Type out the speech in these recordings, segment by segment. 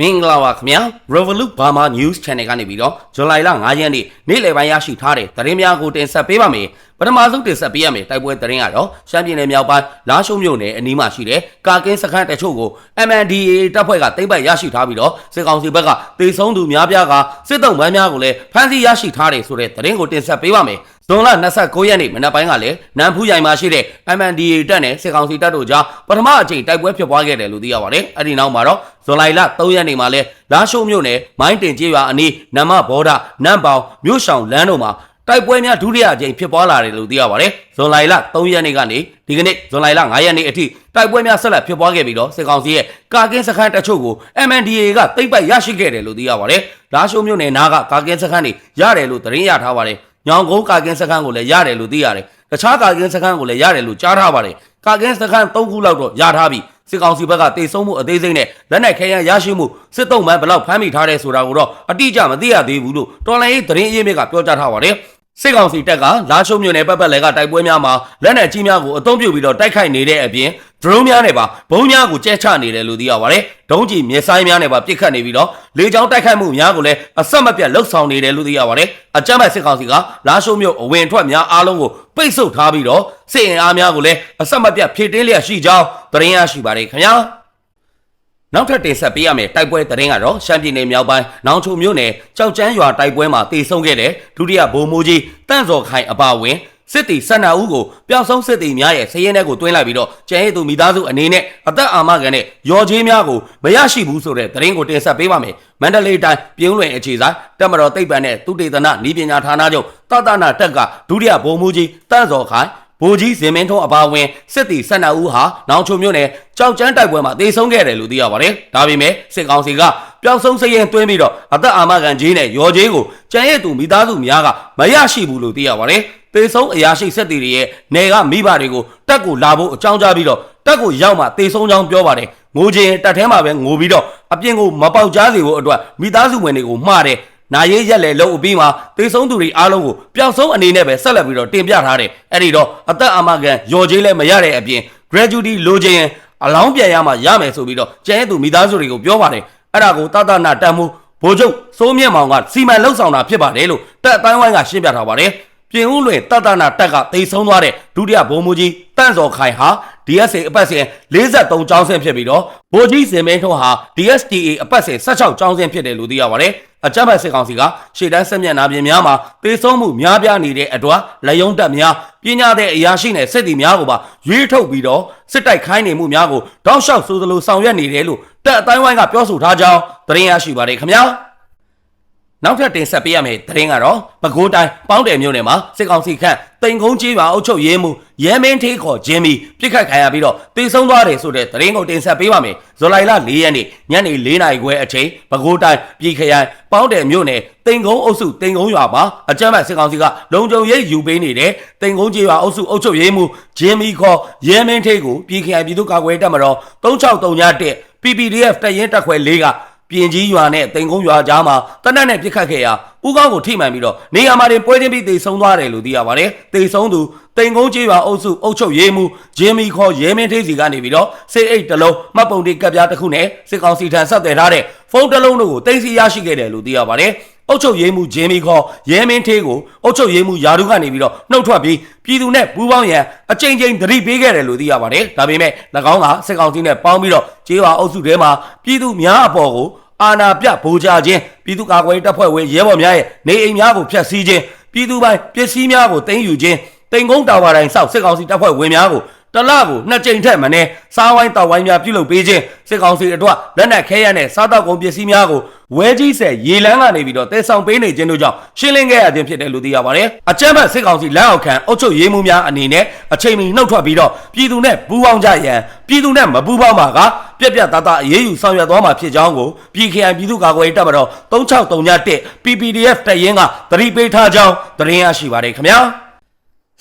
မင်္ဂလာပါခင်ဗျာ Revolut Burma News Channel ကနေပြီးတော့ဇူလိုင်လ9ရက်နေ့နေ့လယ်ပိုင်းရရှိထားတဲ့သတင်းများကိုတင်ဆက်ပေးပါမယ် ပထမဆုံးတင်ဆက်ပေးရမယ်တိုက်ပွဲသတင်းကတော့ရှမ်းပြည်နယ်မြောက်ပိုင်းလာရှုံမြို့နယ်အနီးမှာရှိတဲ့ကာကင်းစခန်းတချို့ကို MNDAA တပ်ဖွဲ့ကသိမ်းပိုက်ရရှိထားပြီးတော့စစ်ကောင်စီဘက်ကတေဆုံးသူများပြားကစစ်တုံးပန်းများကိုလည်းဖမ်းဆီးရရှိထားတယ်ဆိုတဲ့သတင်းကိုတင်ဆက်ပေးပါမယ်ဇွန်လ29ရက်နေ့မနက်ပိုင်းကလည်းနန်ဖူးရိုင်မှာရှိတဲ့ MNDAA တပ်နဲ့စစ်ကောင်စီတပ်တို့ကြားပထမအကြိမ်တိုက်ပွဲဖြစ်ပွားခဲ့တယ်လို့သိရပါတယ်။အဲဒီနောက်မှာတော့ဇွန်လ3ရက်နေ့မှာလည်းလာရှိုးမြို့နယ်မိုင်းတင်ကျေးရွာအနီးနမဘောဒနမ်ပေါင်မြို့ဆောင်လမ်းတို့မှာ တိုက်ပွဲများဒုတိယအကြိမ်ဖြစ်ပွားလာတယ်လို့သိရပါတယ်။ဇွန်လ3ရက်နေ့ကနေဒီကနေ့ဇွန်လ9ရက်နေ့အထိတိုက်ပွဲများဆက်လက်ဖြစ်ပွားခဲ့ပြီးတော့စစ်ကောင်စီရဲ့ကာကင်းစခန်းတချို့ကို MNDAA ကသိမ်းပိုက်ရရှိခဲ့တယ်လို့သိရပါတယ်။လာရှိုးမြို့နယ်နားကကာကင်းစခန်းတွေရတယ်လို့သတင်းရထားပါတယ်။ညောင်ကုန်းကာကင်းစခန်းကိုလည်းရတယ်လို့သိရတယ်။တခြားကာကင်းစခန်းကိုလည်းရတယ်လို့ကြားထားပါတယ်။ကာကင်းစခန်း၃ခုလောက်တော့ရထားပြီ။စစ်ကောင်စီဘက်ကတေဆုံးမှုအသေးစိတ်နဲ့လက်နက်ခဲယမ်းရရှိမှုစစ်တုံးမှန်ဘလောက်ဖမ်းမိထားတယ်ဆိုတာကိုတော့အတိအကျမသိရသေးဘူးလို့တော်လိုင်းရေးသတင်းအရင်းမြစ်ကပြောကြားထားပါတယ်။ စစ်ကောင်စီတပ်ကလာရှုံမြို့နယ်ပတ်ပတ်လည်ကတိုက်ပွဲများမှာလက်နက်ကြီးများကိုအုံပြုပြီးတော့တိုက်ခိုက်နေတဲ့အပြင်ဒရုန်းများနဲ့ပါဘုံများကိုကျဲချနေတယ်လို့သိရပါတယ်။ဒုံးကြီးမြေဆိုင်များနဲ့ပါပစ်ခတ်နေပြီးတော့လေကြောင်းတိုက်ခိုက်မှုများကိုလည်းအဆက်မပြတ်လှုပ်ဆောင်နေတယ်လို့သိရပါတယ်။အကြမ်းဖက်စစ်ကောင်စီကလာရှုံမြို့အဝင်ထွက်များအားလုံးကိုပိတ်ဆို့ထားပြီးတော့စစ်အင်အားများကိုလည်းအဆက်မပြတ်ဖြည့်တင်းလျက်ရှိကြောင်းသတင်းရရှိပါတယ်ခင်ဗျာ။ နောက်ထပ်တင်ဆက်ပေးရမယ်တိုက်ပွဲသတင်းကတော့ရှမ်းပြည်နယ်မြောက်ပိုင်းနောင်ချုံမြို့နယ်ကြောက်ကျန်းရွာတိုက်ပွဲမှာတေဆုံးခဲ့တဲ့ဒုတိယဗိုလ်မှူးကြီးတန့်စော်ခိုင်အပါအဝင်စစ်တီဆန္ဒဦးကိုပျောက်ဆုံးစစ်တီများရဲ့စည်ရင်ထဲကိုတွင်းလိုက်ပြီးတော့ကျန်ရည်သူမိသားစုအနေနဲ့အသက်အာမခံနဲ့ရော်ကြီးများကိုမရရှိဘူးဆိုတဲ့သတင်းကိုတင်ဆက်ပေးပါမယ်မန္တလေးတိုင်းပြင်းလွင်အခြေဆိုင်တက်မတော်တိတ်ပံနဲ့သူတေသနဤပညာဌာနချုပ်တတနာတက်ကဒုတိယဗိုလ်မှူးကြီးတန့်စော်ခိုင် ဗိုလ်ကြီးဇင်မင်းထွန်းအပါအဝင်စစ်တီ၁၂ဦးဟာနောင်ချုံမြို့နယ်ကြောက်ကျန်းတိုက်ပွဲမှာတေဆုံးခဲ့တယ်လို့သိရပါတယ်။ဒါပေမဲ့စစ်ကောင်စီကပျောက်ဆုံးစရင်တွင်းပြီးတော့အသက်အာမခံကြီးနဲ့ရော်ကြီးကိုကြံ့ရဲ့သူမိသားစုများကမရရှိဘူးလို့သိရပါတယ်။တေဆုံးအရာရှိစစ်တီတွေရဲ့နေကမိဘတွေကိုတက်ကိုလာဖို့အကြောင်းကြားပြီးတော့တက်ကိုရောက်မှတေဆုံးကြောင်းပြောပါတယ်။ငိုခြင်းတက်ထဲမှာပဲငိုပြီးတော့အပြင်ကိုမပေါက်ကြားစေဖို့အတွက်မိသားစုဝင်တွေကိုမှားတယ်။ နာရေးရက်လေလုံးအပြီးမှာတေဆုံးသူတွေအားလုံးကိုပျောက်ဆုံးအနေနဲ့ပဲဆက်လက်ပြီးတော့တင်ပြထားတယ်အဲ့ဒီတော့အသက်အာမခံရော်ကြီးလည်းမရတဲ့အပြင် gratuity လိုချင်ရင်အလောင်းပြန်ရမှရမယ်ဆိုပြီးတော့ကျန်တဲ့သူမိသားစုတွေကိုပြောပါတယ်အဲ့ဒါကိုတတနာတတ်မှုဘိုးချုပ်စိုးမြင့်မောင်ကစီမံလှုပ်ဆောင်တာဖြစ်ပါတယ်လို့တက်အတိုင်းဝိုင်းကရှင်းပြထားပါတယ်ပြင်ဦးလွင်တတနာတက်ကတိတ်ဆုံးသွားတဲ့ဒုတိယဘုံမူကြီးတန့်စော်ခိုင်ဟာ DSA အပတ်စဉ်43ကျောင်းဆင်းဖြစ်ပြီးတော့ဗိုလ်ကြီးစင်မင်းထွန်းဟာ DSTA အပတ်စဉ်16ကျောင်းဆင်းဖြစ်တယ်လို့သိရပါတယ်။အကြမ်းဖက်စစ်ကောင်စီကရှေ့တန်းဆက်မျက်နှာပြင်များမှာတေဆုံးမှုများပြားနေတဲ့အတွက်လက်ယုံတက်များပညာတဲ့အရာရှိနဲ့စစ်တီများကိုပါရွေးထုတ်ပြီးတော့စစ်တိုက်ခိုင်းနေမှုများကိုတောက်လျှောက်ဆိုသလိုဆောင်ရွက်နေတယ်လို့တပ်အတိုင်းဝိုင်းကပြောဆိုထားကြောင်းသတင်းရရှိပါတယ်ခင်ဗျာ။ နောက်ထပ်တင်ဆက်ပေးရမယ့်သတင်းကတော့ပဲခူးတိုင်းပေါင်းတယ်မြို့နယ်မှာစစ်ကောင်စီခန့်တိန်ကုန်းကြီးပါအုပ်ချုပ်ရေးမှုရဲမင်းထေးခေါ်ဂျင်းမီပြစ်ခတ်ခံရပြီးတော့တေဆုံးသွားတယ်ဆိုတဲ့သတင်းကိုတင်ဆက်ပေးပါမယ်ဇူလိုင်လ၄ရက်နေ့ညနေ၄နာရီခွဲအချိန်ပဲခူးတိုင်းပြည်ခရိုင်ပေါင်းတယ်မြို့နယ်တိန်ကုန်းအုပ်စုတိန်ကုန်းရွာမှာအကြမ်းဖက်စစ်ကောင်စီကလုံခြုံရေးယူပေးနေတဲ့တိန်ကုန်းကြီးပါအုပ်စုအုပ်ချုပ်ရေးမှုဂျင်းမီခေါ်ရဲမင်းထေးကိုပြည်ခရိုင်ပြည်သူ့ကာကွယ်တပ်မတော်3631 PPDF တပ်ရင်းတပ်ခွဲ၄က ပြင်ကြီးရွာနဲ့တိန်ကုန်းရွာကြားမှာတနက်နဲ့ပြစ်ခတ်ခဲ့ရာဦးကောင်းကိုထိမှန်ပြီးတော့နေရာမှာတင်ပွဲချင်းပြီးတေဆုံးသွားတယ်လို့သိရပါတယ်။တေဆုံးသူတိန်ကုန်းကြီးရွာအုပ်စုအုပ်ချုပ်ရေးမှူးဂျင်းမီခေါ်ရဲမင်းထေးစီကနေပြီးတော့စစ်အိတ်တစ်လုံးမှတ်ပုံတိကပ်ပြားတစ်ခုနဲ့စစ်ကောင်စီထံဆက်သွယ်ထားတဲ့ဖုန်းတစ်လုံးတို့ကိုတင်စီရရှိခဲ့တယ်လို့သိရပါတယ်။ အုတ်ချုပ်ရေးမှုဂျင်းမီခေါ်ရဲမင်းသေးကိုအုတ်ချုပ်ရေးမှုယာရုကနေပြီးတော့နှုတ်ထွက်ပြီးပြည်သူနဲ့ပူးပေါင်းရန်အကြိမ်ကြိမ်သတိပေးခဲ့တယ်လို့သိရပါတယ်။ဒါပေမဲ့၎င်းကစစ်ကောင်စီနဲ့ပေါင်းပြီးတော့ကျေးရွာအုပ်စုထဲမှာပြည်သူများအပေါ်ကိုအာဏာပြဗိုလ်ချခြင်းပြည်သူ့ကာကွယ်ရေးတပ်ဖွဲ့ဝင်ရဲဘော်များရဲ့နေအိမ်များကိုဖျက်ဆီးခြင်းပြည်သူပိုင်ပစ္စည်းများကိုတင်ယူခြင်းတိမ်ကုန်းတာဝါတိုင်းစောက်စစ်ကောင်စီတပ်ဖွဲ့ဝင်များကို တလကိုနှစ်ကြိမ်ထက်မနည်းစားဝိုင်းတောက်ဝိုင်းများပြုလုပ်ပေးခြင်းစစ်ကောင်စီအတွက်လက်နက်ခဲယမ်းနဲ့စားတောက်ကုန်ပစ္စည်းများကိုဝဲကြီးဆယ်ရေလန်းကနေပြီးတော့တဲဆောင်ပေးနေခြင်းတို့ကြောင့်ရှင်းလင်းခဲ့ရခြင်းဖြစ်တယ်လို့သိရပါတယ်။အကြမ်းဖက်စစ်ကောင်စီလက်အောက်ခံအုပ်ချုပ်ရေးမှုများအနေနဲ့အချိန်မီနှုတ်ထွက်ပြီးတော့ပြည်သူနဲ့ပူးပေါင်းကြရန်ပြည်သူနဲ့မပူးပေါင်းပါကပြက်ပြက်သားသားအရေးယူဆောင်ရွက်သွားမှာဖြစ်ကြောင်းကိုပြည်ခရိုင်ပြည်သူ့ကာကွယ်ရေးတပ်မတော်3631 PPDF တပ်ရင်းကသတိပေးထားကြောင်းသတင်းရရှိပါတယ်ခင်ဗျာ။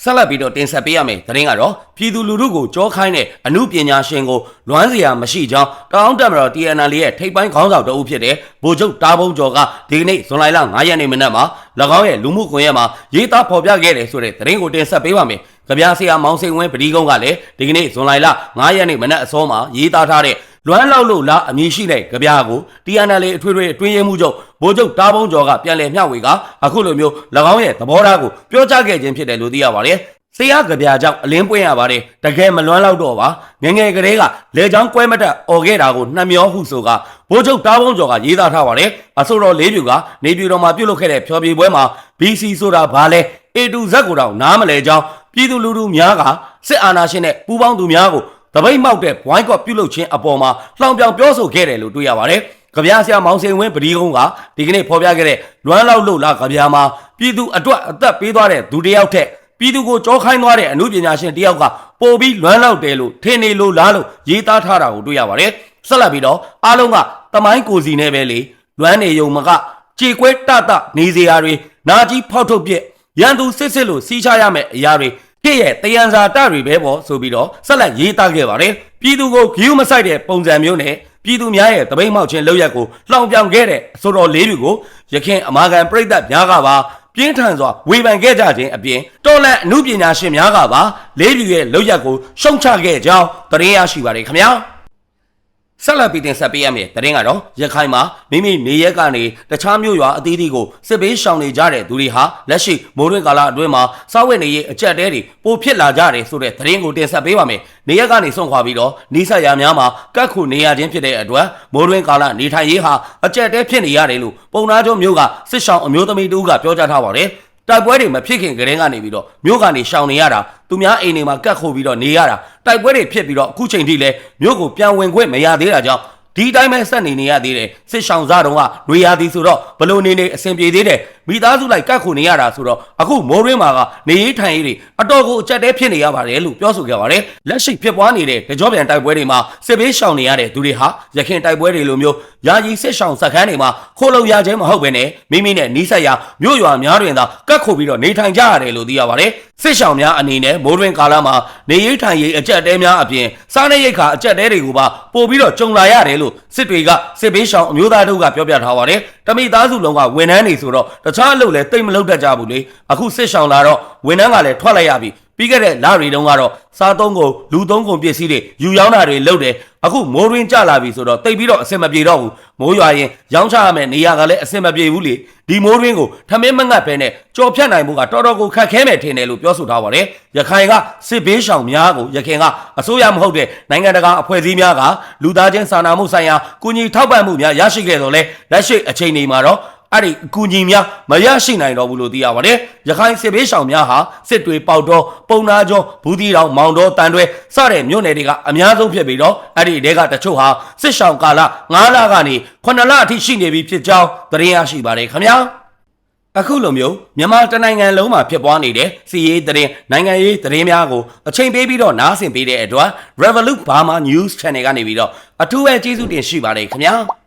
ဆက်လက်ပြီးတော့တင်ဆက်ပေးရမယ်သတင်းကတော့ပြည်သူလူထုကိုကြောခိုင်းတဲ့အမှုပညာရှင်ကိုလွမ်းစရာမရှိကြောင်းတောင်းတမတော် TNL ရဲ့ထိပ်ပိုင်းခေါင်းဆောင်တအုပ်ဖြစ်တဲ့ဗိုလ်ချုပ်တားဘုံကျော်ကဒီကနေ့ဇွန်လ9ရက်နေ့မနက်မှာ၎င်းရဲ့လူမှုကွန်ရက်မှာရေးသားဖော်ပြခဲ့တယ်ဆိုတဲ့သတင်းကိုတင်ဆက်ပေးပါမယ် ကြပြဆရာမောင်စိန်ဝင်းပဒီကုန်းကလည်းဒီကနေ့ဇွန်လ9ရက်နေ့မနက်အစောမှာရေးသားထားတဲ့လွမ်းလောက်လို့လားအမည်ရှိတဲ့ကြပြကို TNL အထွေထွေအတွင်းရေးမှုချုပ်ဗိုလ်ချုပ်တားဘုံကျော်ကပြန်လည်မျှဝေကအခုလိုမျိုး၎င်းရဲ့သဘောထားကိုပြောကြားခဲ့ခြင်းဖြစ်တယ်လို့သိရပါတယ်။ဆရာကြပြကြောင့်အလင်းပွင့်ရပါတယ်တကယ်မလွမ်းလောက်တော့ပါငယ်ငယ်ကလေးကလေချောင်းကွဲမတက်អော်ခဲ့တာကိုနှမျောဟုဆိုကဗိုလ်ချုပ်တားဘုံကျော်ကရေးသားထားပါတယ်အဆိုတော်လေးပြူကနေပြူတော်မှာပြုတ်လုပ်ခဲ့တဲ့ဖျော်ဖြေပွဲမှာ BC ဆိုတာဘာလဲ A to Z ကိုတော့နားမလဲကြောင်း ပြည်သူလူထုများကစစ်အာဏာရှင်နဲ့ပူးပေါင်းသူများကိုတပိတ်မောက်တဲ့ဘွိုင်းကော့ပြုတ်လုခြင်းအပေါ်မှာလှောင်ပြောင်ပြောဆိုခဲ့တယ်လို့တွေ့ရပါတယ်။ကြပြားဆရာမောင်စိန်ဝင်းပဒီကုန်းကဒီကနေ့ဖော်ပြခဲ့တဲ့လွမ်းလောက်လို့လားကြပြားမှာပြည်သူအတွက်အသက်ပေးသွားတဲ့သူတစ်ယောက်ထက်ပြည်သူကိုကြောခိုင်းသွားတဲ့အမှုပညာရှင်တစ်ယောက်ကပို့ပြီးလွမ်းလောက်တယ်လို့ထင်နေလို့လားလို့ရေးသားထားတာကိုတွေ့ရပါတယ်။ဆက်လက်ပြီးတော့အားလုံးကတမိုင်းကိုစီနဲ့ပဲလေလွမ်းနေယုံမကကြေကွဲတတနေစရာတွေနာကြီးဖောက်ထုတ်ပြက် ရန်သူစစ်စစ်လို့စီးချရမယ့်အရာတွေဖြစ်ရဲ့တယံဇာတတွေပဲပေါ့ဆိုပြီးတော့ဆက်လက်ရေးသားခဲ့ပါတယ်ပြည်သူကိုဂီယူမဆိုင်တဲ့ပုံစံမျိုးနဲ့ပြည်သူများရဲ့တပိတ်မောက်ခြင်းလောက်ရက်ကိုလှောင်ပြောင်ခဲ့တဲ့အဆိုတော်လေးတွေကိုရခင်အမာခံပြိဿများကပါပြင်းထန်စွာဝေဖန်ခဲ့ကြခြင်းအပြင်တော်လန်အမှုပညာရှင်များကပါလေးပြူရဲ့လောက်ရက်ကိုရှုံချခဲ့ကြောင်းသတင်းရရှိပါတယ်ခင်ဗျာ ဆက်လက်ပြီးတင်ဆက်ပေးရမယ်တရင်ကတော့ရခိုင်မှာမိမိနေရက်ကနေတခြားမြို့ရွာအသီးသီးကိုစစ်ပေးရှောင်နေကြတဲ့သူတွေဟာလက်ရှိမိုးတွင်းကာလအတွင်းမှာစားဝတ်နေရေးအကြက်တဲတွေပိုဖြစ်လာကြတယ်ဆိုတဲ့တရင်ကိုတင်ဆက်ပေးပါမယ်နေရက်ကနေဆုံးခွာပြီးတော့နေဆက်ရများမှာကတ်ခုနေရခြင်းဖြစ်တဲ့အတွက်မိုးတွင်းကာလနေထိုင်ရေးဟာအကြက်တဲဖြစ်နေရတယ်လို့ပုံနာကျုံမျိုးကစစ်ရှောင်အမျိုးသမီးတူကပြောကြားထားပါတယ် တိုက်ပွဲတွေမဖြစ်ခင်ကတည်းကနေပြီးတော့မြို့ကနေရှောင်နေရတာသူများအိမ်တွေမှာကတ်ခိုးပြီးတော့နေရတာတိုက်ပွဲတွေဖြစ်ပြီးတော့အခုချိန်ထိလည်းမြို့ကိုပြန်ဝင်ခွင့်မရသေးတာကြောင့် ဒီတိုင်းပဲဆက်နေနေရသေးတယ်စစ်ရှောင်စားတုံးကຫນွေရသည်ဆိုတော့ဘလို့နေနေအဆင်ပြေသေးတယ်မိသားစုလိုက်ကတ်ခိုးနေရတာဆိုတော့အခုမိုးရင်းမှာကနေရေးထိုင်ရေးတွေအတော်ကိုအကြက်တဲဖြစ်နေရပါတယ်လို့ပြောဆိုခဲ့ပါတယ်လက်ရှိဖြစ်ပွားနေတဲ့တကြောပြန်တိုက်ပွဲတွေမှာစစ်ဘေးရှောင်နေရတဲ့သူတွေဟာရခင်တိုက်ပွဲတွေလိုမျိုးယာယီစစ်ရှောင်စခန်းတွေမှာခိုးလုံရခြင်းမဟုတ်ဘဲနဲ့မိမိနဲ့နီးစပ်ရာမြို့ရွာများတွင်သာကတ်ခိုးပြီးတော့နေထိုင်ကြရတယ်လို့သိရပါတယ်စစ်ရှောင်များအနေနဲ့မိုးတွင်ကာလမှာနေရေးထိုင်ရေးအကြက်တဲများအပြင်စားနေရိတ်ခါအကြက်တဲတွေကိုပါပို့ပြီးတော့ကြုံလာရတယ်လို့စစ်တွေကစစ်ဘေးရှောင်အမျိုးသားတို့ကပြောပြထားပါတယ်တမိသားစုလုံးကဝန်ထမ်းနေဆိုတော့တခြားအလုပ်လည်းတိတ်မလုပ်တတ်ကြဘူးလေအခုစစ်ရှောင်လာတော့ဝန်ထမ်းကလည်းထွက်လိုက်ရပြီ ပြီးခဲ့တဲ့လရီတုန်းကတော့စားသုံးကုန်လူသုံးကုန်ပစ္စည်းတွေယူရောင်းတာတွေလုပ်တယ်အခုမိုးရင်းကြလာပြီဆိုတော့တိတ်ပြီးတော့အဆင်မပြေတော့ဘူးမိုးရွာရင်ရောင်းချရမယ်နေရာကလည်းအဆင်မပြေဘူးလေဒီမိုးရင်းကိုထမင်းမငတ်ပဲနဲ့ကြော်ဖြတ်နိုင်မှုကတော်တော်ကိုခက်ခဲမယ်ထင်တယ်လို့ပြောဆိုထားပါတယ်ရခိုင်ကစစ်ဘေးရှောင်များကိုရခိုင်ကအစိုးရမဟုတ်တဲ့နိုင်ငံတကာအဖွဲ့အစည်းများကလူသားချင်းစာနာမှုဆိုင်ရာကုညီထောက်ပံ့မှုများရရှိခဲ့တော့လဲလက်ရှိအချိန်ဒီမှာတော့ အဲ့ဒီအကူအညီများမရရှိနိုင်တော့ဘူးလို့သိရပါတယ်။ရခိုင်စစ်ဘေးရှောင်များဟာစစ်တွေပေါက်တော့ပုံနာကျော်ဘူးတီတောင်မောင်တော်တန်တွဲစတဲ့မြို့နယ်တွေကအများဆုံးဖြစ်ပြီးတော့အဲ့ဒီတဲကတချို့ဟာစစ်ရှောင်ကာလ9လကနေ9လအထိရှိနေပြီဖြစ်ကြောင်းသတင်းရရှိပါတယ်ခင်ဗျာ။အခုလိုမျိုးမြန်မာတနိုင်ငံလုံးမှာဖြစ်ပွားနေတဲ့စီရေးသတင်းနိုင်ငံရေးသတင်းများကိုအချိန်ပေးပြီးတော့နားဆင်ပေးတဲ့အတွက် Revolut Burma News Channel ကနေပြီးတော့အထူးပဲကျေးဇူးတင်ရှိပါတယ်ခင်ဗျာ။